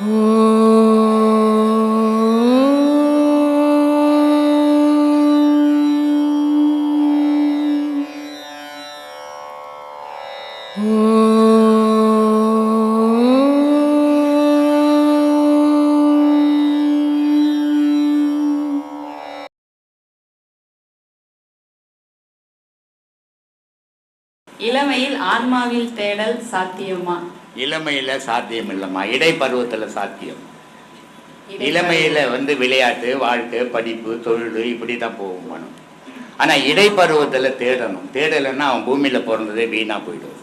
இளமையில் ஆன்மாவில் தேடல் சாத்தியமா? இளமையில் சாத்தியம் இல்லைம்மா இடைப்பருவத்தில் சாத்தியம். இளமையில் வந்து விளையாட்டு வாழ்க்கை படிப்பு தொழில் இப்படி தான் போகும் மனம். ஆனால் இடைப்பருவத்தில் தேடணும். தேடலைன்னா அவன் பூமியில் பிறந்ததே வீணாக போயிடும்.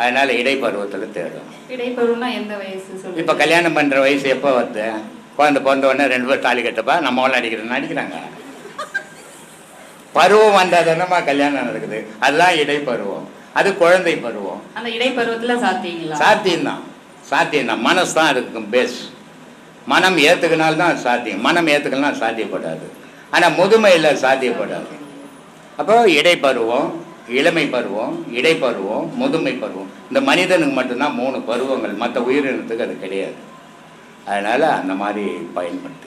அதனால் இடைப்பருவத்தில் தேடணும். இடைப்பருவம்னா எந்த வயசு சொல்லுங்க? இப்போ கல்யாணம் பண்ணுற வயசு எப்போ வருது? குழந்தை பிறந்த உடனே ரெண்டு பேர் தாலி கட்டப்பா நம்மளாம் நடிக்கிறேன் நடிக்கிறாங்க பருவம் வந்தால் தானேம்மா கல்யாணம் நடக்குது. அதுதான் இடைப்பருவம். அது குழந்தை பருவம். அந்த இடைப்பருவத்துல சாத்தியங்களா? சாத்தியம்தான். சாத்தியம்தான். மனசு தான் அதுக்கு பேஸ் மனம் ஏற்றுக்கினால்தான் சாத்தியம். மனம் ஏற்றுக்கலாம் சாத்தியப்படாது. ஆனால் முதுமையில் சாத்தியப்படாது. அப்போ இடைப்பருவம் இளமை பருவம் இடைப்பருவம் முதுமை பருவம். இந்த மனிதனுக்கு மட்டும்தான் மூணு பருவங்கள். மற்ற உயிரினத்துக்கு அது கிடையாது. அதனால் அந்த மாதிரி பயன்படுத்தி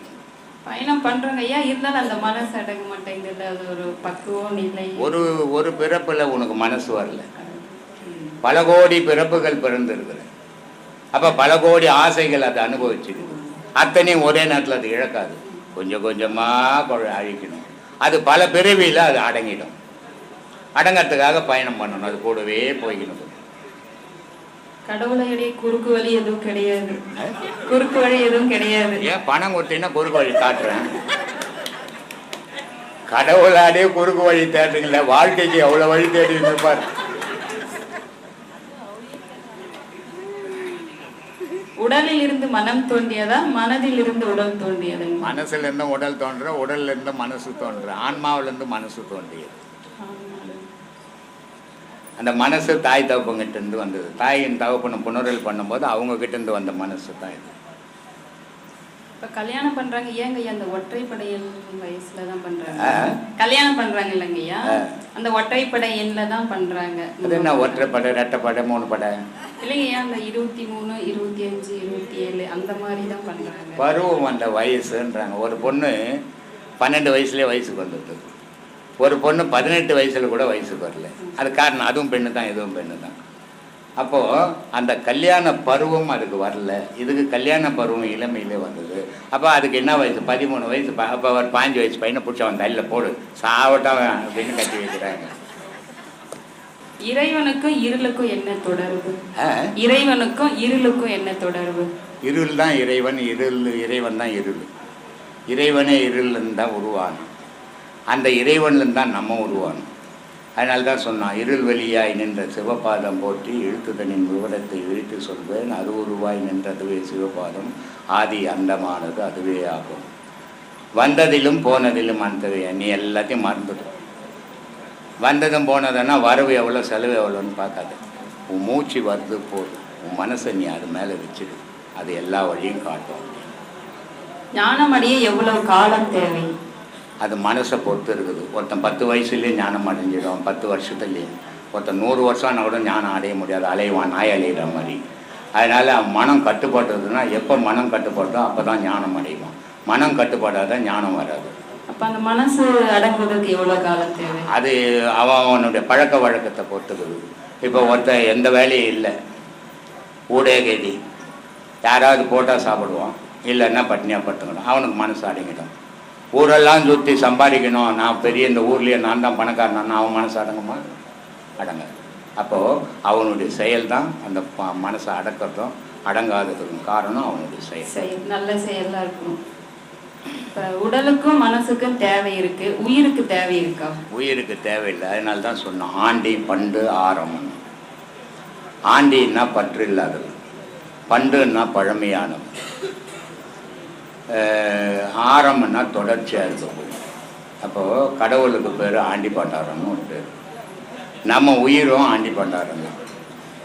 பயணம் பண்றவங்க ஐயா இருந்தாலும் அந்த மனசு அடங்க மாட்டேங்குது அது ஒரு பக்குவம் நிலை ஒரு ஒரு பிறப்பில் உனக்கு மனசு வரல. பல கோடி பிறப்புகள் பிறந்திருக்குது. அப்போ பல கோடி ஆசைகள் அதை அனுபவிச்சிருக்கு அத்தனையும் ஒரே நேரத்தில் அது இழக்காது. கொஞ்சம் கொஞ்சமாக அழிக்கணும். அது பல பிறவியில் அது அடங்கிடும். அடங்கிறதுக்காக பயணம் பண்ணணும். அது கூடவே போய்க்கணும். கடவுளையுடைய குறுக்கு வழி எதுவும் கிடையாது. குறுக்கு வழி எதுவும் கிடையாது. ஏன் பணம் கொடுத்தீங்கன்னா குறுக்கு வழி காட்டுறேன். கடவுளாடே குறுக்கு வழி தேடுறீங்களே வாழ்க்கைக்கு எவ்வளோ வழி தேடி இருப்பார்? உடலில் இருந்து மனம் தோன்றியதா மனதில் இருந்து உடல் தோன்றியதுங்க மனசுல இருந்து உடல் தோன்ற உடல்ல இருந்து மனசு தோன்ற ஆன்மாவில இருந்து மனசு தோன்றியது. அந்த மனசு தாய் தகப்பங்கிட்ட இருந்து வந்தது. தாயின் தகப்பனை புணரல் பண்ணும்போது அவங்க கிட்ட இருந்து வந்த மனசு தான் இது. இப்ப கல்யாணம் பண்றாங்க. ஏங்க அந்த ஒற்றைப்படையல் வயசுல தான் பண்றாங்க. ஆ. கல்யாணம் பண்றாங்க இல்லைங்க ஐயா? ஆ. அந்த ஒற்றைப்படை எண்ணில தான் பண்றாங்க. அது என்ன? ஒற்றைப்படை ரெட்டைப்படை மூணு படை இல்லைங்க ஐயா அந்த இருபத்தி மூணு இருபத்தி அஞ்சு இருபத்தி ஏழு அந்த மாதிரி தான் பண்றாங்க. பருவம் வந்த வயசுன்றாங்க. ஒரு பொண்ணு பன்னெண்டு வயசுலேயே வயசுக்கு வந்துவிட்டது ஒரு பொண்ணு பதினெட்டு வயசில் கூட வயசுக்கு வரல. அது காரணம் அதுவும் பெண்ணு தான் இதுவும் பெண்ணு தான். அப்போது அந்த கல்யாண பருவம் அதுக்கு வரல. இதுக்கு கல்யாண பருவம் இளமையிலே வந்தது. அப்போ அதுக்கு என்ன வயசு? பதிமூணு வயசு. அப்போ ஒரு பாஞ்சு வயசு பையனை பிடிச்ச அவன் தள்ளில் போடு. சாவட்டம் அப்படின்னு கட்டி வைக்கிறாங்க. இறைவனுக்கும் இருளுக்கும் என்ன தொடர்பு? இறைவனுக்கும் இருளுக்கும் என்ன தொடர்பு? இருள் தான் இறைவன் இருள் இறைவன் தான் இருள். இறைவனே இருள்லேருந்து தான் உருவானோம் அந்த இறைவன்லேருந்து தான் நம்ம உருவானோம். அதனால தான் சொன்னான் இருள் வெளியாய் நின்ற சிவபாதம் போற்றி இழுத்துதனின் விவரத்தை இழுத்து சொல்வேன். அது உருவாய் நின்றதுவே சிவபாதம் ஆதி அண்டமானது அதுவே ஆகும். வந்ததிலும் போனதிலும் அந்தவே. நீ எல்லாத்தையும் மறந்துடும் வந்ததும் போனதுன்னா வரவு எவ்வளோ செலவு எவ்வளோன்னு பார்க்காத. உன் மூச்சு வருது போதும். உன் மனசை நீ அது மேலே வச்சிடு. அது எல்லா வழியும் காட்டும். ஞானம் எவ்வளோ காலம் தேவை? அது மனசை பொறுத்து இருக்குது ஒருத்தன் பத்து வயசுலேயே ஞானம் அடைஞ்சிடும் பத்து வருஷத்துலேயே. ஒருத்தன் நூறு வருஷம் ஆனா கூட ஞானம் அடைய முடியாது அலைவான் நாய் அலையிற மாதிரி. அதனால் மனம் கட்டுப்படுறதுன்னா எப்போ மனம் கட்டுப்படுதோ அப்போ தான் ஞானம் அடைவான் மனம் கட்டுப்படாத ஞானம் வராது. அப்ப அந்த மனசு அடங்குவதற்கு எவ்வளவு காலம் தேவை? அது அவன் அவனுடைய பழக்க வழக்கத்தை பொறுத்துக்குது. இப்போ ஒருத்தன் எந்த வேலையும் இல்லை. ஊடே கேதி யாராவது போட்டால் சாப்பிடுவான். இல்லைன்னா பட்னியாக படுத்துக்கணும் அவனுக்கு மனசு அடங்கிடும். ஊரெல்லாம் சுற்றி சம்பாதிக்கணும். நான் பெரிய இந்த ஊர்லேயே நான் தான் பணக்காரன் அவன் மனசு அடங்குமா? அடங்காது. அப்போது அவனுடைய செயல் தான் அந்த ப- மனசை அடக்கிறதும் அடங்காததுக்கும் காரணம் அவனுடைய செயல். செயல் நல்ல செயலா இருக்கணும். இப்ப உடலுக்கும் மனசுக்கும் தேவை இருக்கு. உயிருக்கு தேவை இருக்கா? உயிருக்கு தேவையில்லை. அதனால தான் சொன்னோம் ஆண்டி பண்டு ஆரம்பம் ஆண்டின்னா பற்று இல்லாதது. பண்டுன்னா பழமையானது. அஹ் ஆரம்பம்னா தொடர்ச்சியாக இருக்கக்கூடிய அப்போது கடவுளுக்கு பேர் ஆண்டி பண்டாரம்னு ஒரு பேர். நம்ம உயிரும் ஆண்டி பண்டாரம் தான்.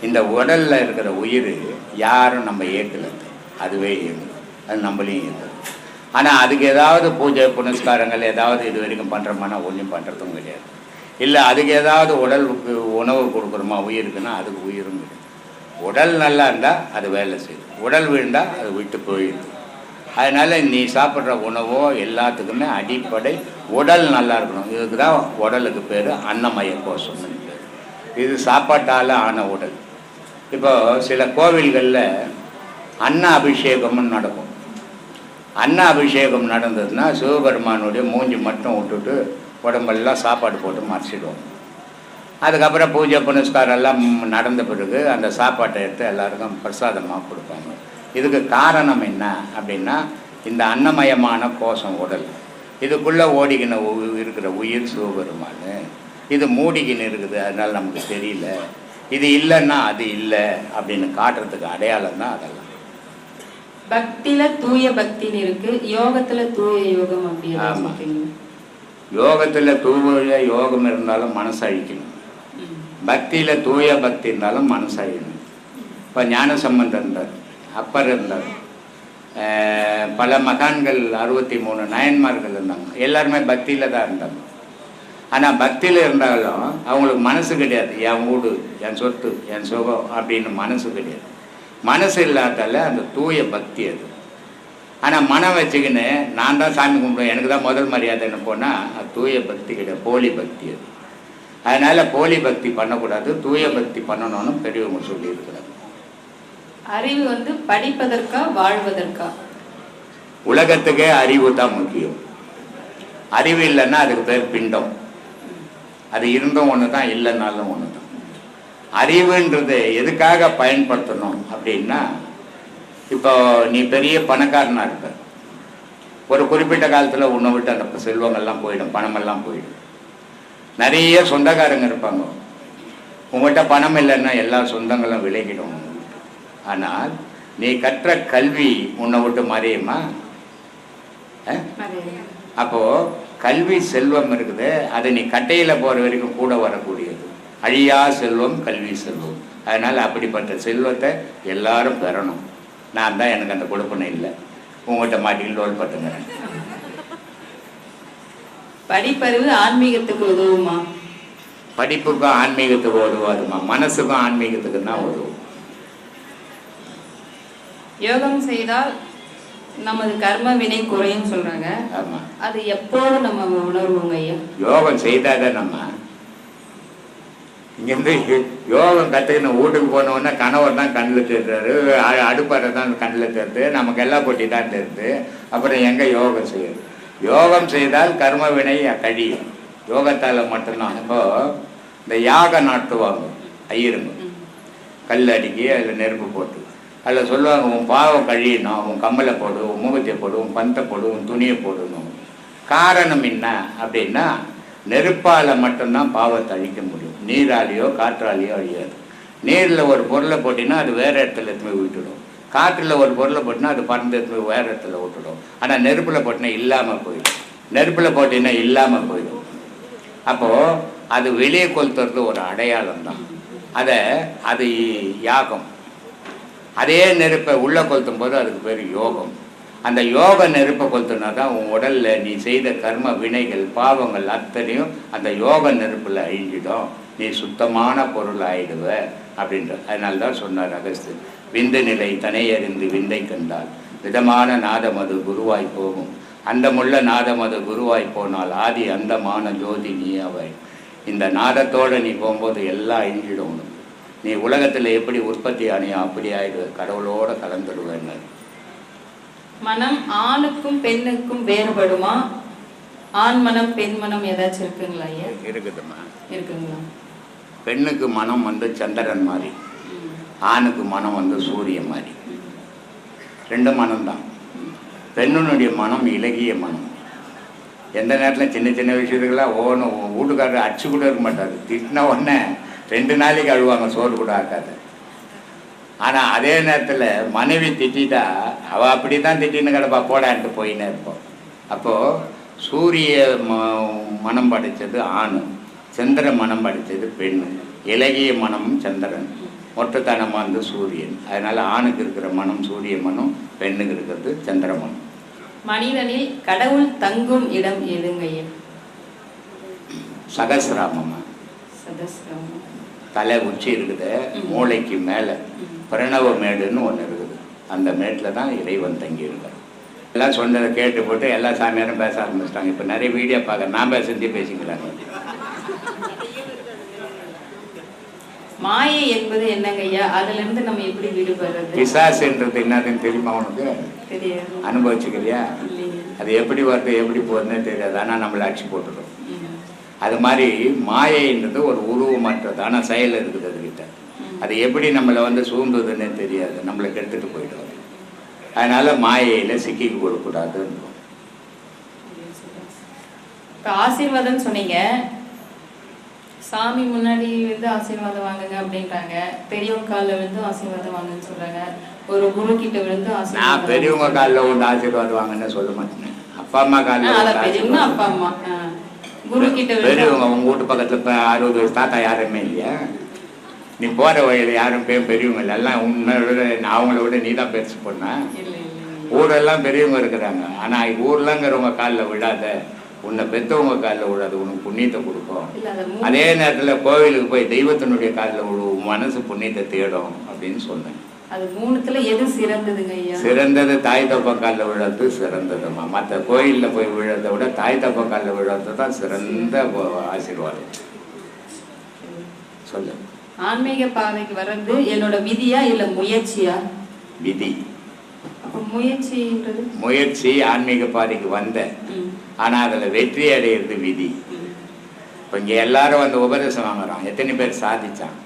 இந்த உடலில் இருக்கிற உயிர் யாரும் நம்ம ஏற்கல அதுவே இயங்குது அது நம்மளையும் இயங்குது ஆனால் அதுக்கு ஏதாவது பூஜை புனஸ்காரங்கள் ஏதாவது இது வரைக்கும் பண்ணுறோமானா ஒன்றும் பண்ணுறதும் கிடையாது. இல்லை அதுக்கு ஏதாவது உடலுக்கு உணவு கொடுக்குறோமா? உயிருக்குன்னா அதுக்கு உயிரும் கிடையாது. உடல் நல்லா இருந்தால் அது வேலை செய்யுது உடல் விழுந்தால் அது விட்டு போயிடுது அதனால் நீ சாப்பிட்ற உணவோ எல்லாத்துக்குமே அடிப்படை. உடல் நல்லா இருக்கணும். இதுக்கு தான் உடலுக்கு பேர் அன்னமய கோஷம்னு பேர். இது சாப்பாட்டால் ஆன உடல். இப்போ சில கோவில்களில் அன்ன அபிஷேகம்னு நடக்கும். அன்ன அபிஷேகம் நடந்ததுன்னா சிவபெருமானுடைய மூஞ்சி மட்டும் விட்டுட்டு உடம்பெல்லாம் சாப்பாடு போட்டு மறைச்சிடுவோம். அதுக்கப்புறம் பூஜை புனஸ்காரம் எல்லாம் நடந்த பிறகு அந்த சாப்பாட்டை எடுத்து எல்லாருக்கும் பிரசாதமாக கொடுப்பாங்க. இதுக்கு காரணம் என்ன அப்படின்னா இந்த அன்னமயமான கோஷம் உடல் இதுக்குள்ளே ஓடிக்கின உ- இருக்கிற உயிர் சிவபெருமான் இது மூடிக்கின்னு இருக்குது அதனால நமக்கு தெரியல இது இல்லைன்னா அது இல்லை அப்படின்னு காட்டுறதுக்கு அடையாளம் தான் அதெல்லாம் பக்தியில தூய பக்தின்னு இருக்கு யோகத்துல தூய யோகம் அப்படி ஏதாவது ஆமா. சொல்றீங்களா? யோகத்தில் தூய யோகம் இருந்தாலும் மனசு அழிக்கணும் ம். பக்தியில் தூய பக்தி இருந்தாலும் மனசு அழியணும் இப்போ ஞான சம்பந்தர் இருந்தார் அப்பர் இருந்தார் பல மகான்கள் அறுபத்தி மூணு நயன்மார்கள் இருந்தாங்க. எல்லாருமே பக்தியில் தான் இருந்தாங்க. ஆனால் பக்தியில் இருந்தாலும் அவங்களுக்கு மனசு கிடையாது. என் வீடு என் சொத்து என் சுகம் அப்படின்னு மனசு கிடையாது. மனசு இல்லாதால அந்த தூய பக்தி அது. ஆனால் மனம் வச்சுக்கின்னு நான் தான் சாமி கும்பிடுவேன் எனக்கு தான் முதல் மரியாதைன்னு போனால் அது தூய பக்தி கிடையாது. போலி பக்தி அது. அதனால் போலி பக்தி பண்ணக்கூடாது. தூய பக்தி பண்ணணும்னு பெரியவங்க சொல்லியிருக்கிறாங்க. அறிவு வந்து படிப்பதற்கா வாழ்வதற்கா? உலகத்துக்கே அறிவு தான் முக்கியம். அறிவு இல்லைன்னா அதுக்கு பேர் பிண்டம். அது இருந்தும் ஒன்று தான் இல்லைன்னாலும் ஒன்று தான் அறிவுன்றது எதுக்காக பயன்படுத்தணும் அப்படின்னா இப்போ நீ பெரிய பணக்காரனாக இருப்ப. ஒரு குறிப்பிட்ட காலத்தில் உன்னை விட்டு அந்த செல்வங்கள்லாம் போயிடும் பணமெல்லாம் போயிடும். நிறைய சொந்தக்காரங்க இருப்பாங்க. உங்கள்கிட்ட பணம் இல்லைன்னா எல்லா சொந்தங்களும் விலகிடும். ஆனால் நீ கற்ற கல்வி உன்னை விட்டு மறையுமா? அஹ்? நிறைய. அப்போ கல்வி செல்வம் இருக்குது அது நீ கட்டையில் போகிற வரைக்கும் கூட வரக்கூடியது. அழியா செல்வம் கல்வி செல்வம். அதனால் அப்படிப்பட்ட செல்வத்தை எல்லாரும் பெறணும். நான் தான் எனக்கு அந்த கொடுப்பனை இல்லை. உங்கள்கிட்ட மாட்டிக்கிட்டு லோல் பட்டுங்கிறேன் படிப்பறிவு ஆன்மீகத்துக்கு உதவுமா? படிப்புக்கும் ஆன்மீகத்துக்கு உதவாதுமா? மனசுக்கும் ஆன்மீகத்துக்கு தான் உதவும். யோகம் செய்தால் நமது கர்ம வினை குறையும் சொல்றாங்க. அது எப்போது நம்ம உணர்வோங்க ஐயா? யோகம் செய்தாத நம்ம இங்கேருந்து யோகம் கற்றுக்கணும் வீட்டுக்கு போனோடனே கணவர் தான் கண்ணில் தெரிறாரு அடுப்பறை தான் கண்ணில் தெரியுது நமக்கு எல்லாம் கொட்டி தான் தெரியுது அப்புறம் எங்கே யோகம் செய்யுது? யோகம் செய்தால் கர்ம வினை கழியும். யோகத்தால் மட்டும்தான். இப்போ இந்த யாகம் நாட்டுவாங்க ஐயருங்க. கல் அடுக்கி அதில் நெருப்பு போட்டு. அதில் சொல்லுவாங்க உன் பாவம் கழியணும் உன் கம்மலை போடு உன் முகத்தை போடு உன் பந்தை போடு உன் துணியை போடணும் காரணம் என்ன அப்படின்னா நெருப்பால் மட்டும்தான் பாவத்தை அழிக்க முடியும். நீராலேயோ காற்றாலேயோ அழியாது. நீரில் ஒரு பொருளை போட்டினா அது வேறு இடத்துல எடுத்துமே போய் விட்டுடும் காற்றில் ஒரு பொருளை போட்டினா அது பறந்து எடுத்து போய் வேறு இடத்துல விட்டுடும் ஆனால் நெருப்பில் போட்டினா இல்லாமல் போயிடும். நெருப்பில் போட்டினா இல்லாமல் போயிடும். அப்போது அது வெளியே கொளுத்துறது ஒரு அடையாளம் தான் அதை அது யாகம். அதே நெருப்பை உள்ளே கொளுத்தும் போது அதுக்கு பேர் யோகம். அந்த யோக நெருப்பை கொளுத்துனா தான் உன் உடலில் நீ செய்த கர்ம வினைகள் பாவங்கள் அத்தனையும் அந்த யோக நெருப்பில் அழிஞ்சிடும். நீ சுத்தமான பொருள் ஆயிடுவ அப்படின்ற அதனால தான் சொன்னார் அகஸ்து விந்து நிலை தனையறிந்து விந்தை கண்டால் விதமான நாதமது குருவாய் போகும். அந்தமுள்ள அது குருவாய் போனால் ஆதி அந்தமான ஜோதி நீ அவை இந்த நாதத்தோடு நீ போகும்போது எல்லாம் அழிஞ்சிடும் நீ உலகத்தில் எப்படி உற்பத்தி ஆனியோ அப்படி ஆயிடுவ. கடவுளோட கலந்துடுவேன்னு மனம் ஆணுக்கும் பெண்ணுக்கும் வேறுபடுமா? ஆண் மனம் பெண் மனம் ஏதாச்சும் இருக்குங்களா ஐயா? இருக்குதும்மா. இருக்குங்களா? பெண்ணுக்கு மனம் வந்து சந்திரன் மாதிரி. ஆணுக்கு மனம் வந்து சூரியன் மாதிரி. ரெண்டு மனம்தான். பெண்ணுனுடைய மனம் இலகிய மனம். எந்த நேரத்தில் சின்ன சின்ன விஷயத்துக்கெல்லாம் ஓணும் வீட்டுக்காரர் அடிச்சு கூட இருக்க மாட்டார். திட்டின உடனே ரெண்டு நாளைக்கு அழுவாங்க சோறு கூட ஆக்காது ஆனால் அதே நேரத்தில் மனைவி திட்டிட்டா அவள் அப்படி தான் திட்டின்னு கிடப்பா போடான்ட்டு போயின்னே இருப்போம் அப்போது சூரிய ம மனம் படைத்தது ஆண் சந்திர மனம் படைத்தது பெண் இலகிய மனமும் சந்திரன் மொட்டத்தனமாக வந்து சூரியன். அதனால் ஆணுக்கு இருக்கிற மனம் சூரிய மனம் பெண்ணுக்கு இருக்கிறது சந்திர மனம். மனிதனில் கடவுள் தங்கும் இடம் எதுங்க ஐயா? சகசிராமமா தலை உச்சி இருக்குது. மூளைக்கு மேலே. பிரணவ மேடுன்னு ஒன்று இருக்குது. அந்த மேட்டில் தான் இறைவன் தங்கி இருக்கார் எல்லாம் சொன்னதை கேட்டு போட்டு எல்லா சாமியாரும் பேச ஆரம்பிச்சிட்டாங்க. இப்போ நிறைய வீடியோ பார்க்க நான் பேசுறதே பேசிக்கிறாங்க மாயை என்பது என்னங்க ஐயா? அதுல இருந்து நம்ம எப்படி விடுபடுறது பிசாசுன்றது என்னதுன்னு தெரியுமா உனக்கு? அனுபவிச்சுக்கிறியா? அது எப்படி வருது எப்படி போகுதுன்னே தெரியாது. ஆனால் நம்மளை அடிச்சு போட்டுடும். அது மாதிரி மாயைன்றது ஒரு உருவமற்றது ஆனால் செயல் இருக்குது அதுக்கிட்ட. அது எப்படி நம்மளை வந்து சூழ்ந்ததுன்னே தெரியாது. நம்மளை கெடுத்துட்டு போயிடும். அது. அதனால மாயையில் சிக்கிக்க கொடுக்கூடாதுன்னு இப்ப ஆசீர்வாதம் சொன்னீங்க. சாமி முன்னாடி வந்து ஆசீர்வாதம் வாங்குங்க அப்படின்றாங்க. பெரியவங்க காலில் விழுந்து ஆசீர்வாதம் வாங்குன்னு சொல்றாங்க. ஒரு குரு கிட்ட விழுந்து ஆசீர்வாதம் பெரியவங்க காலில் ஒன்று ஆசீர்வாதம் வாங்கன்னு சொல்ல மாட்டேன். அப்பா அம்மா காலில் பெரியவங்க அப்பா அம்மா. குரு கிட்ட விழுந்து பெரியவங்க உங்க வீட்டு பக்கத்துல இப்போ அறுபது வயசு தாத்தா யாருமே இல்லையா? நீ போற வழியில் யாரும் பெரிய பெரியவங்க இல்லை. எல்லாம் உன்னை விட அவங்கள விட நீ தான் பெருசு பொண்ணா? ஊரெல்லாம் பெரியவங்க இருக்கிறாங்க. ஆனா ஊர்லங்கிறவங்க காலில் விடாத உன்னை பெத்தவங்க காலில் விடாத உனக்கு புண்ணியத்தை கொடுக்கும். அது நேரத்துல கோவிலுக்கு போய் தெய்வத்தினுடைய காலில் உன் மனசு புண்ணியத்தை தேடும் அப்படின்னு சொன்னேன். அது மூணுத்துல எது சிறந்ததுங்க ஐயா? சிறந்தது தாய் தப்பா காலில் விழுறது சிறந்ததுமா மற்ற கோயிலில் போய் விழுறதை விட தாய் தப்பா காலில் விழுறது தான் சிறந்த ஆசீர்வாதம். சொல்லு ஆன்மீக பாதைக்கு வர்றது என்னோட விதியா இல்ல முயற்சியா? விதி. அப்ப முயற்சின்றது? முயற்சி ஆன்மீக பாதைக்கு வந்த. ஆனா அதுல வெற்றி அடையிறது விதி. இப்போ இங்கே எல்லாரும் வந்து உபதேசம் வாங்குறான் எத்தனை பேர் சாதிச்சான்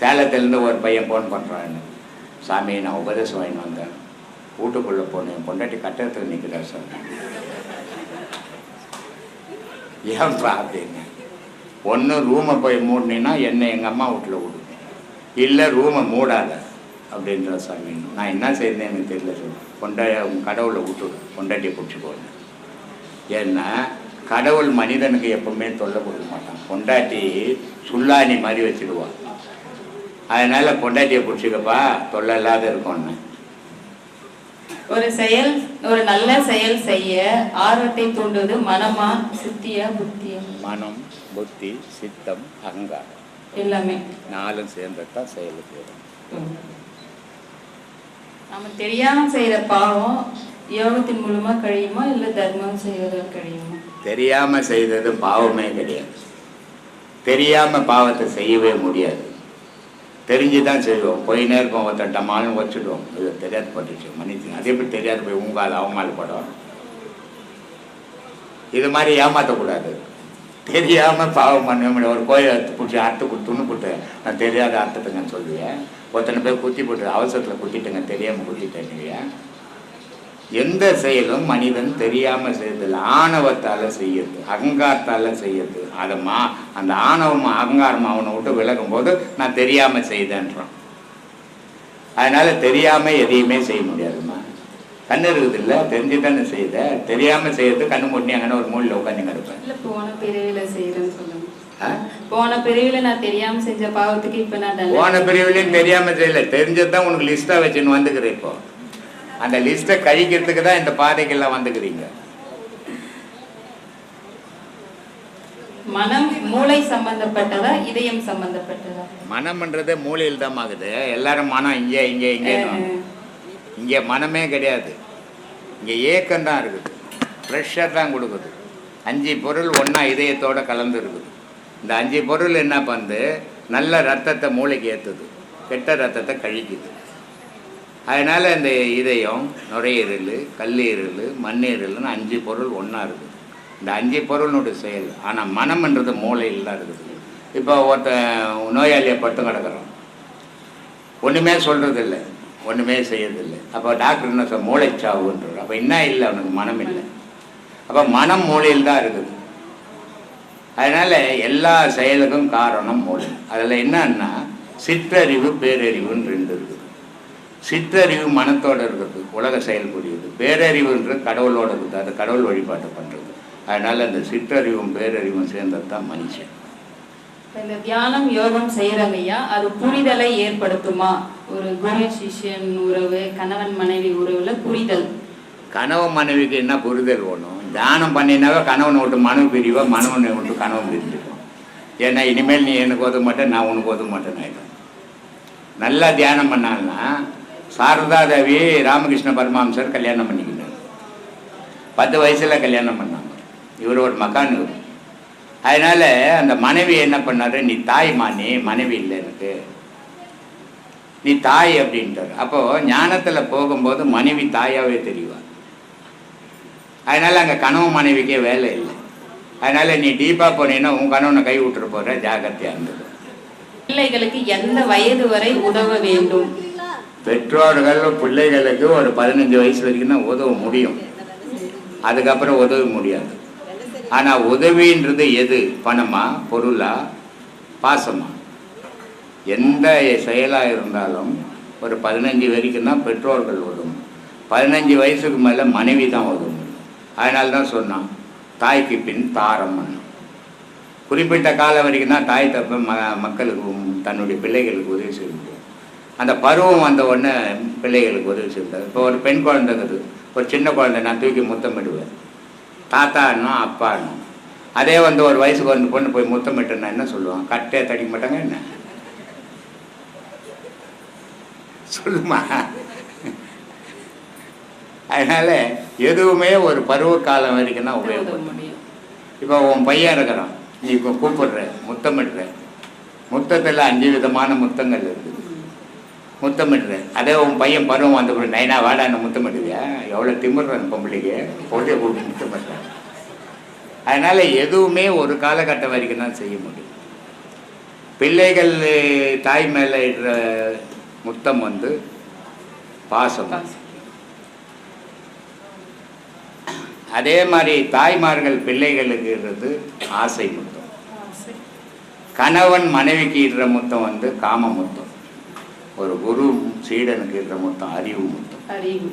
சேலத்துலேருந்து ஒரு பையன் ஃபோன் பண்ணுறான்னு சாமி நான் உபதேசம் வாங்கின்னு வந்தேன். வீட்டுக்குள்ளே போனேன். என் பொண்டாட்டி கட்டிடத்தில் நிற்கிறார் சார்? ஏன்பா அப்படின்னு. ஒன்று ரூமை போய் மூடினீன்னா என்னை எங்கள் அம்மா வீட்டில் விடு இல்லை ரூமை மூடாத அப்படின்ற சாமி. நான் என்ன செய்யறேன்னு எனக்கு தெரியல சார். கொண்டா கடவுளை விட்டுடு பொண்டாட்டியை பிடிச்சி போனேன் ஏன்னா கடவுள் மனிதனுக்கு எப்பவுமே தொல்லை கொடுக்க மாட்டான். பொண்டாட்டி சுல்லாணி மாதிரி வச்சிடுவான் அதனால பொண்டாட்டியை பிடிச்சிக்கப்பா தொல்லை இல்லாத இருக்கும்னு ஒரு செயல் ஒரு நல்ல செயல் செய்ய ஆர்வத்தை தூண்டுவது மனமா சித்தியா புத்தியா? மனம் புத்தி சித்தம் அகங்காரம். எல்லாமே. நாலும் சேர்ந்தது தான் செயலுக்கு வரும். ம். நாம தெரியாம செய்யற பாவம் யோகத்தின் மூலமா கழியுமா இல்ல தர்மம் செய்வதால் கழியுமா? தெரியாம செய்தது பாவமே கிடையாது. தெரியாம பாவத்தை செய்யவே முடியாது. தெரிஞ்சு தான் செய்வோம். போய் நேரம் ஒருத்தன் டமாலும் வச்சுடுவோம் இது தெரியாது பட்டுச்சு. மன்னிச்சு அதே எப்படி தெரியாது போய் உங்கால் அவமானப்படும் இது மாதிரி ஏமாற்றக்கூடாது தெரியாமல் பாவம் பண்ண முடியாது ஒரு கோயில் அறுத்து பிடிச்சி அறுத்து கொடுத்துன்னு கொடுத்து நான் தெரியாத அர்த்தத்துங்கன்னு சொல்லுவேன். ஒருத்தனை பேர் குத்தி போட்டு அவசரத்தில் குத்திட்டேங்க. தெரியாமல் குத்திட்டேன் எந்த செயலும் மனிதன் தெரியாம செய்யறதில்ல ஆணவத்தால செய்யறது அகங்காரத்தால செய்யறது. அதை மா அந்த ஆணவம் அகங்காரம் அவனை விட்டு விலகும் போது நான் தெரியாம செய்தேன்றான். அதனால தெரியாம எதையுமே செய்ய முடியாதும்மா கண்ணு இருக்குது இல்ல தெரிஞ்சு தானே செய்த. தெரியாம செய்யறது கண்ணு மூடி அங்கே ஒரு மூலையில் உட்காந்து கிடப்பேன் போன பிறவில செய்யறேன்னு சொல்லுங்க? போன பிறவில நான் தெரியாம செஞ்ச பாவத்துக்கு இப்ப நான் போன பிரிவுலையும் தெரியாம செய்யல. தெரிஞ்சது தான் உனக்கு லிஸ்டா வச்சுன்னு வந்துக்கிறேன் இப்போ. அந்த லிஸ்ட்டை கழிக்கிறதுக்கு தான் இந்த பாதைக்கெல்லாம் வந்துக்கிறீங்க. மனம் மூளை சம்பந்தப்பட்டதா இதயம் சம்பந்தப்பட்டதா? மனம்ன்றதே மூலையில் தான் ஆகுது. எல்லாரும் மனம் இங்கே இங்கே இங்கே இங்கே மனமே கிடையாது. இங்கே ஏக்கம் தான் இருக்குது. ப்ரெஷர் தான் கொடுக்குது. அஞ்சு பொருள் ஒன்றா இதயத்தோட கலந்து இருக்குது. இந்த அஞ்சு பொருள் என்ன பண்ணுது? நல்ல ரத்தத்தை மூளைக்கு ஏற்றுது கெட்ட ரத்தத்தை கழிக்குது. அதனால் இந்த இதயம் நுரையீரல் கல்லீரல் மண்ணீரல்னு அஞ்சு பொருள் ஒன்றா இருக்குது. இந்த அஞ்சு பொருளுடைய செயல். ஆனால் மனம்ன்றது மூளையில் தான் இருக்குது. இப்போ ஒருத்தன் நோயாளியை பட்டு கிடக்கிறோம் ஒன்றுமே சொல்கிறது இல்லை ஒன்றுமே செய்யறதில்லை. அப்போ டாக்டர் என்ன சார் மூளைச்சாவுன்றார். அப்போ என்ன இல்லை அவனுக்கு? மனம் இல்லை. அப்போ மனம் மூளையில் தான் இருக்குது. அதனால் எல்லா செயலுக்கும் காரணம் மூளை. அதில் என்னன்னா சிற்றறிவு பேரறிவுன்னு ரெண்டு இருக்குது. சிற்றறிவு மனத்தோட இருக்குது உலக செயல் புரியுது பேரறிவுன்றது கடவுளோட இருக்குது அது கடவுள் வழிபாட்டை பண்ணுறது அதனால் அந்த சிற்றறிவும் பேரறிவும் சேர்ந்தது தான் மனுஷன் இந்த தியானம் யோகம் செய்யறாங்க ஐயா அது புரிதலை ஏற்படுத்துமா? ஒரு குரு சிஷ்யன் உறவு கணவன் மனைவி உறவுல புரிதல். கணவன் மனைவிக்கு என்ன புரிதல் வேணும்? தியானம் பண்ணினாவே கணவனை விட்டு மனைவி பிரிவா மனவனை விட்டு கணவன் பிரிஞ்சிடும். ஏன்னா இனிமேல் நீ எனக்கு ஒதுக்க மாட்டேன் நான் உனக்கு ஒதுக்க மாட்டேன்னு ஆயிடும் நல்லா தியானம் பண்ணாங்கன்னா சாரதா ராமகிருஷ்ண பரமஹம்சர் கல்யாணம் பண்ணிக்கிட்டார். பத்து வயசில் கல்யாணம் பண்ணாங்க. இவர் ஒரு மகான் இவர். அதனால் அந்த மனைவி என்ன பண்ணாரு? நீ தாய்மா நீ மனைவி இல்லை எனக்கு. நீ தாய் அப்படின்ட்டார். அப்போது ஞானத்தில் போகும்போது மனைவி தாயாவே தெரிவா. அதனால் அங்கே கணவன் மனைவிக்கே வேலை இல்லை. அதனால் நீ டீப்பாக போனீங்கன்னா உன் கணவனை கை விட்டுட்டு போகிற ஜாகிரதையாக இருந்தது பிள்ளைகளுக்கு எந்த வயது வரை உதவ வேண்டும்? பெற்றோர்கள் பிள்ளைகளுக்கு ஒரு பதினஞ்சு வயசு வரைக்கும் தான் உதவ முடியும். அதுக்கப்புறம் உதவ முடியாது. ஆனால் உதவின்றது எது? பணமா? பொருளா? பாசமா? எந்த செயலாக இருந்தாலும் ஒரு பதினஞ்சு வரைக்கும் தான் பெற்றோர்கள் உதவும். பதினஞ்சு வயசுக்கு மேலே மனைவி தான் உதவும். அதனால தான் சொன்னான் தாய்க்கு பின் தாரம் குறிப்பிட்ட காலம் வரைக்கும் தான் தாய் தப்ப ம மக்களுக்கும் தன்னுடைய பிள்ளைகளுக்கு உதவி செய்யும். அந்த பருவம் வந்த உடனே பிள்ளைகளுக்கு உதவி செய்தார் இப்போ ஒரு பெண் குழந்தைங்குது. ஒரு சின்ன குழந்தை நான் தூக்கி முத்தமிடுவேன் தாத்தான்னும் அப்பான்னும். அதே வந்து ஒரு வயசுக்கு வந்து பொண்ணு போய் முத்தமிட்டுன்னா என்ன சொல்லுவான்? கட்டே தடிக்க மாட்டாங்க என்ன? சொல்லுமா? அதனால எதுவுமே ஒரு பருவ காலம் வரைக்கும் தான் உபயோகப்படும் இப்போ உன் பையன் இருக்கிறான். நீ இப்போ கூப்பிடுற முத்தமிடுற முத்தத்தில் அஞ்சு விதமான முத்தங்கள் இருக்குது முத்தமிடுற அதே உன் பையன் பருவம் வந்த பிறகு நைனா வாடா என்ன முத்தமிடுவியா எவ்வளோ திமிடுறேன் பொம்பளைக்கு. பொண்ணைய கொடுத்து முத்தமிடுறேன். அதனால் எதுவுமே ஒரு காலகட்டம் வரைக்கும் தான் செய்ய முடியும். பிள்ளைகள் தாய் மேலே இடுற முத்தம் வந்து பாசம். அதே மாதிரி தாய்மார்கள் பிள்ளைகளுக்கு இடுறது ஆசை முத்தம். கணவன் மனைவிக்கு இடுற முத்தம் வந்து காம முத்தம். ஒரு குரு சீடனுக்கு இடுற முத்தம் அறிவு முத்தம். அறிவு.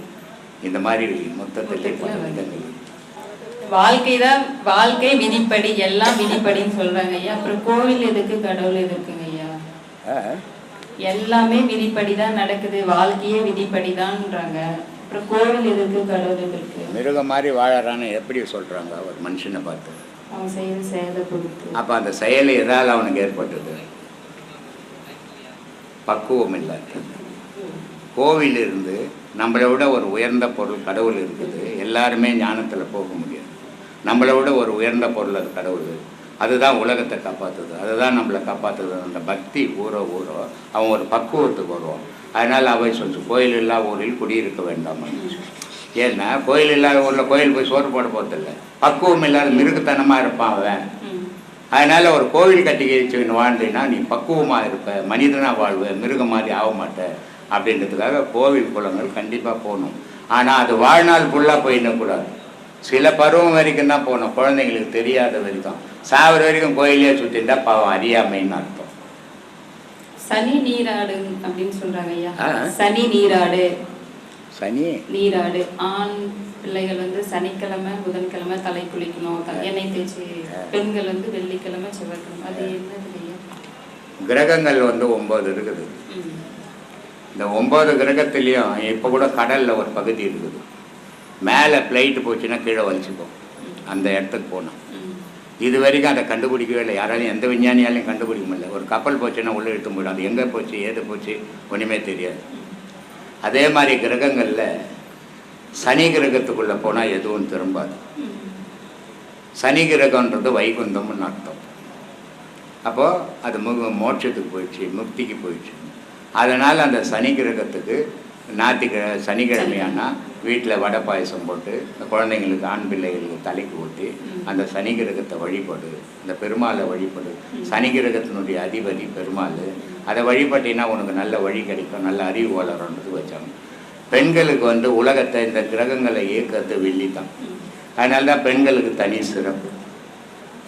இந்த மாதிரி முத்தத்திலே பல. விதங்கள். வாழ்க்கை தான் வாழ்க்கை விதிப்படி எல்லாம் விதிப்படின்னு சொல்றாங்க ஐயா. அப்புறம் கோவில் எதுக்கு கடவுள் எதுக்குங்க ஐயா? எல்லாமே விதிப்படி தான் நடக்குது. வாழ்க்கையே விதிப்படி தான்ன்றாங்க அப்புறம் கோவில் எதுக்கு கடவுள் எதுக்கு? மிருகம் மாதிரி வாழறான்னு எப்படி சொல்றாங்க? ஒரு மனுஷனை பார்த்து. அவன் செய்யற செயலை பொறுத்து. அப்ப அந்த செயல் எதால் அவனுக்கு ஏற்பட்டது? பக்குவம் இல்லை கோவில் இருந்து நம்மளை விட ஒரு உயர்ந்த பொருள் கடவுள் இருக்குது. எல்லாருமே ஞானத்தில் போக முடியாது. நம்மளை விட ஒரு உயர்ந்த பொருள் அது கடவுள். அதுதான் உலகத்தை காப்பாற்றுது அதுதான் நம்மளை காப்பாற்றுது அந்த பக்தி ஊற ஊற அவன் ஒரு பக்குவத்துக்கு வருவான். அதனால் அவை சொல்லு கோயில் இல்லா ஊரில் குடியிருக்க வேண்டாம் ஏன்னா கோயில் இல்லாத ஊரில் கோயில் போய் சோறு போட போகிறதில்ல பக்குவம் இல்லாத மிருகத்தனமாக இருப்பான் அவன். அதனால ஒரு கோவில் கட்டி வச்சுக்கின்னு வாழ்ந்தீங்கன்னா நீ பக்குவமா இருப்ப மனிதனா வாழ்வ மிருகம் மாதிரி ஆக மாட்ட அப்படின்றதுக்காக கோவில் குளங்கள் கண்டிப்பா போகணும். ஆனா அது வாழ்நாள் ஃபுல்லா போயிடக்கூடாது சில பருவம் வரைக்கும் தான் போகணும். குழந்தைங்களுக்கு தெரியாத வரைக்கும். சாவர வரைக்கும் கோயிலே சுத்திட்டா பாவம் அறியாமைன்னு அர்த்தம். சனி நீராடு அப்படின்னு சொல்றாங்க ஐயா. சனி நீராடு. சனி. நீராடு. ஆண் பிள்ளைகள் வந்து சனிக்கிழமை புதன்கிழமை தலை குளிக்கணும். எண்ணெய் தேய்ச்சி பெண்கள் வந்து வெள்ளிக்கிழமை செவ்வாய்க்கிழமை. அது என்னது ஐயா கிரகங்கள் வந்து ஒன்பது இருக்குது. இந்த ஒன்பது கிரகத்துலேயும் இப்போ கூட கடலில் ஒரு பகுதி இருக்குது. மேலே ஃப்ளைட்டு போச்சுன்னா கீழே வலிச்சுக்கும். அந்த இடத்துக்கு போனோம். இது வரைக்கும் அதை கண்டுபிடிக்கவே இல்லை. யாராலையும் எந்த விஞ்ஞானியாலையும் கண்டுபிடிக்க முடியல. ஒரு கப்பல் போச்சுன்னா உள்ளே இழுத்து போயிடும். அது எங்கே போச்சு ஏது போச்சு ஒன்றுமே தெரியாது. அதே மாதிரி கிரகங்களில் சனி கிரகத்துக்குள்ளே போனால் எதுவும் திரும்பாது. சனி கிரகன்றது வைகுந்தம்னு அர்த்தம். அப்போது அது மு மோட்சத்துக்கு போயிடுச்சு முக்திக்கு போயிடுச்சு. அதனால் அந்த சனி கிரகத்துக்கு ஞாயிற்றுக்கிழ சனிக்கிழமையானா வீட்டில் வடை பாயசம் போட்டு இந்த குழந்தைங்களுக்கு ஆண் பிள்ளைகளுக்கு தலைக்கு ஊற்றி அந்த சனி கிரகத்தை வழிபடு இந்த பெருமாளை வழிபடு. சனி கிரகத்தினுடைய அதிபதி பெருமாள். அதை வழிபட்டினா உனக்கு நல்ல வழி கிடைக்கும் நல்ல அறிவு வளரும்ன்றது வச்சாங்க. பெண்களுக்கு வந்து உலகத்தை இந்த கிரகங்களை இயக்கிறது வெள்ளி தான் அதனால தான் பெண்களுக்கு தனி சிறப்பு.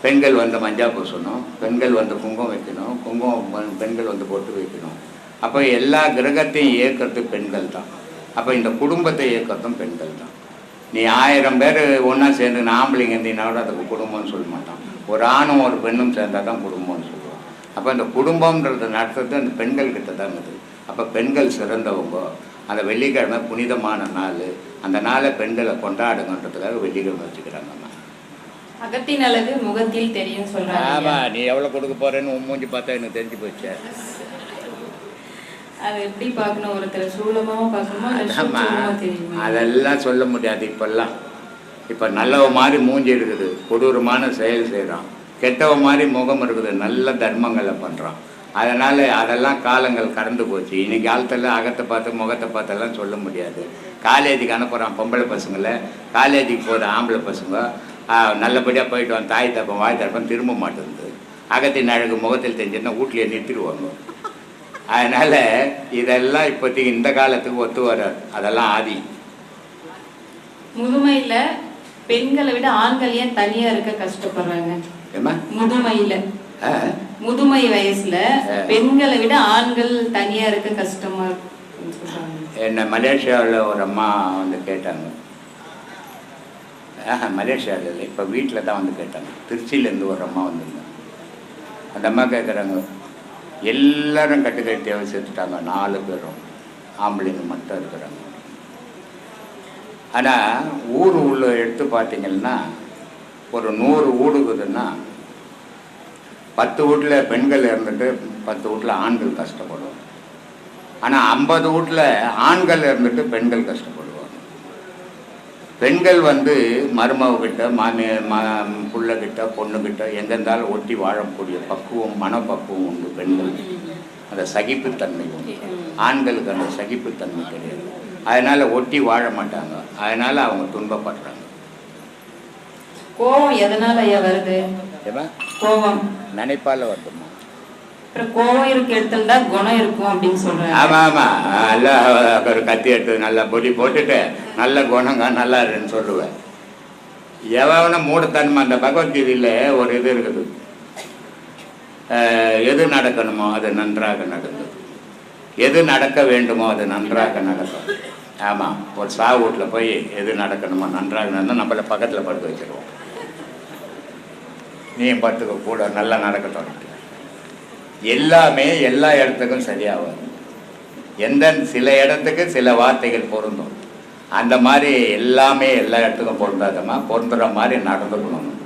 பெண்கள் வந்து மஞ்சா பூசணும் பெண்கள் வந்து குங்குமம் வைக்கணும் குங்குமம் பெண்- பெண்கள் வந்து பொட்டு வைக்கணும். அப்போ எல்லா கிரகத்தையும் இயக்கிறது பெண்கள் தான் அப்போ இந்த குடும்பத்தை இயக்கிறதும் பெண்கள் தான் நீ ஆயிரம் பேர் ஒன்றா சேர்ந்து ஆம்பளைங்க இருந்தீங்கன்னா கூட அதுக்கு குடும்பம்னு சொல்ல மாட்டான். ஒரு ஆணும் ஒரு பெண்ணும் சேர்ந்தால் தான் குடும்பம்னு சொல்லுவான். அப்போ இந்த குடும்பம்ன்றது நடத்துறது அந்த பெண்கள் கிட்ட தான் இருக்குது. அப்போ பெண்கள் சிறந்தவங்க அந்த வெள்ளிக்கிழமை புனிதமான நாள் அந்த நாளை பெண்களை கொண்டாடுங்கன்றதுக்காக வெள்ளிக்கிழமை வச்சுக்கிறாங்க அகத்தின் அழகு முகத்தில் தெரியும் சொல்றாங்க. ஆமா. நீ எவ்வளோ கொடுக்க போறேன்னு உன் மூஞ்சி பார்த்தா எனக்கு தெரிஞ்சு போச்சு அது எப்படி பார்க்கணும் ஒருத்தர் சூலமாவா பார்க்கணுமா இல்ல ஆமா சூட்சமமா தெரியுமா அதெல்லாம் சொல்ல முடியாது இப்பெல்லாம். இப்போ நல்லவ மாதிரி மூஞ்சி இருக்குது கொடூரமான செயல் செய்கிறான் கெட்டவ மாதிரி முகம் இருக்குது. நல்ல தர்மங்களை பண்ணுறான் அதனால் அதெல்லாம் காலங்கள் கடந்து போச்சு. இன்னைக்கு காலத்தில் அகத்தை பார்த்து முகத்தை பார்த்தெல்லாம் சொல்ல முடியாது. காலேஜுக்கு அனுப்புகிறான் பொம்பளை பசங்களை. காலேஜுக்கு போகிற ஆம்பளை பசங்க. நல்லபடியாக போயிட்டு வான் தாய் தப்பம் வாய் தப்பம் திரும்ப மாட்டேங்குது. அகத்தின் அழகு முகத்தில் தெரிஞ்சுன்னா வீட்லேயே நிறுத்திடுவாங்க. அதனால் இதெல்லாம் இப்போதைக்கு இந்த காலத்துக்கு ஒத்து வராது. அதெல்லாம் ஆதி. முதுமையில பெண்களை விட ஆண்கள் ஏன் தனியா இருக்க கஷ்டப்படுறாங்க? முதுமையில. முதுமை வயசுல. பெண்களை விட ஆண்கள் தனியா இருக்க கஷ்டமா என்னை மலேசியாவில் ஒரு அம்மா வந்து கேட்டாங்க. ஆஹா மலேசியாவில் இல்லை இப்போ வீட்டில் தான் வந்து கேட்டாங்க. திருச்சியிலேருந்து ஒரு அம்மா வந்திருந்தாங்க. அந்த அம்மா கேட்குறாங்க எல்லாரும் கட்டுக்கட்டி தேவை சேர்த்துட்டாங்க. நாலு பேரும். ஆம்பளைங்க மட்டும் இருக்கிறாங்க. ஆனால் ஊர் உள்ள எடுத்து பார்த்தீங்கன்னா ஒரு நூறு ஊடுக்குதுன்னா பத்து வீட்டில் பெண்கள் இருந்துட்டு பத்து வீட்டில் ஆண்கள் கஷ்டப்படும் ஆனால் ஐம்பது வீட்டில் ஆண்கள் இருந்துட்டு பெண்கள் கஷ்டப்படும் பெண்கள் வந்து மருமகிட்ட மாமி மா புள்ளக்கிட்ட பொண்ணுக்கிட்ட எங்கே இருந்தாலும் ஒட்டி வாழக்கூடிய பக்குவம் மனப்பக்குவம் உண்டு பெண்கள். அந்த சகிப்புத்தன்மை உண்டு. ஆண்களுக்கு அந்த சகிப்புத்தன்மை கிடையாது அதனால் ஒட்டி வாழ மாட்டாங்க. அதனால் அவங்க துன்பப்படுறாங்க. கோபம் எதனால ஐயா வருது? கோபம். நினைப்பால வருதுமா கோபம் இருக்க தான் குணம் இருக்கும் அப்படின்னு சொல்றாங்க ஆமாம் ஆமாம் நல்லா ஒரு கத்தி எடுத்து நல்லா பொடி போட்டுட்டு நல்ல குணங்க நல்லா இருக்குன்னு சொல்லுவேன். எவன மூடத்தன்மை அந்த பகவத்கீதையில் ஒரு இது இருக்குது. எது நடக்கணுமோ அது நன்றாக நடக்கும். எது நடக்க வேண்டுமோ அது நன்றாக நடக்கும். ஆமாம் ஒரு சா வீட்டில் போய் எது நடக்கணுமோ நன்றாக நடந்தால் நம்மள பக்கத்தில் படுத்து வச்சிருவோம். நீயும் படுத்துக்க கூட நல்லா நடக்கட்டும் எல்லாமே எல்லா இடத்துக்கும் சரியாகும். எந்த சில இடத்துக்கு சில வார்த்தைகள் பொருந்தும். அந்த மாதிரி எல்லாமே எல்லா இடத்துக்கும் பொருந்தாதம்மா. பொருந்துற மாதிரி நடந்துக்கணும்.